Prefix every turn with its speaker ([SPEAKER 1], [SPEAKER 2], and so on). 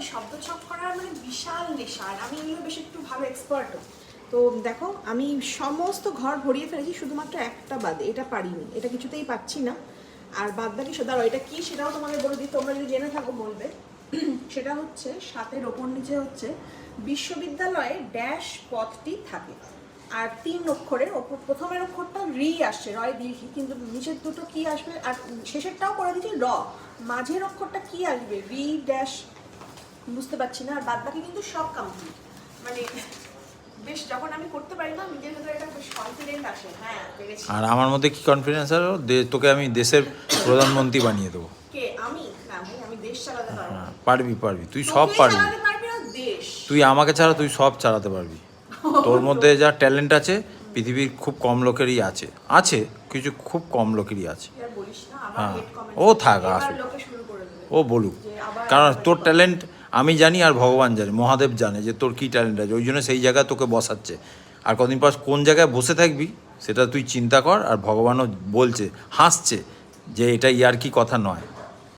[SPEAKER 1] ওই শব্দ ছক করার মানে বিশাল নেশা, আর আমি এগুলো বেশ একটু ভালো এক্সপার্টও তো দেখো, আমি সমস্ত ঘর ভরিয়ে ফেলেছি, শুধুমাত্র একটা বাদে, এটা পারিনি, এটা কিছুতেই পাচ্ছি না। আর বাদ বাকি দাঁড়ো এটা কি সেটাও তোমাদের বলে দিই, তোমরা যদি জেনে থাকো বলবে। সেটা হচ্ছে, সাতের ওপর নিচে হচ্ছে, বিশ্ববিদ্যালয়ে ড্যাশ পথটি থাকে। আর তিন অক্ষরের ওপর, প্রথমের অক্ষরটা রি আসছে, রয় দীর্ঘি কিন্তু নিচের দুটো কি আসবে? আর শেষেরটাও করে দিচ্ছি র। মাঝের অক্ষরটা কি আসবে? রি ড্যাশ বুঝতে পারছি না আর বাদ বাকি কিন্তু সব কমপ্লিট মানে বেশ যখন আমি করতে পারি না নিজের ভেতরে একটা বেশ কনফিডেন্ট আসে। হ্যাঁ পেরেছি
[SPEAKER 2] আর আমার মধ্যে কি কনফিডেন্স তোকে আমি দেশের প্রধানমন্ত্রী বানিয়ে দেবো।
[SPEAKER 1] কে? আমি? না ভাই আমি দেশ চালাতে পারব।
[SPEAKER 2] হ্যাঁ, পারবি পারবি। তুই সব পারবি। তুই আমাকে ছাড়া তুই সব চালাতে পারবি। তোর মধ্যে যা ট্যালেন্ট আছে পৃথিবীর খুব কম লোকেরই আছে। আছে কিছু খুব কম লোকেরই আছে। হ্যাঁ। ও থাক, আসুক। ও বলুক। কারণ তোর ট্যালেন্ট আমি জানি আর ভগবান জানে, মহাদেব জানে যে তোর কী ট্যালেন্ট আছে, ওই জন্য সেই জায়গায় তোকে বসাচ্ছে। আর কদিন পর কোন জায়গায় বসে থাকবি, সেটা তুই চিন্তা কর, আর ভগবানও বলছে, হাসছে যে এটা ইয়ার কি কথা নয়।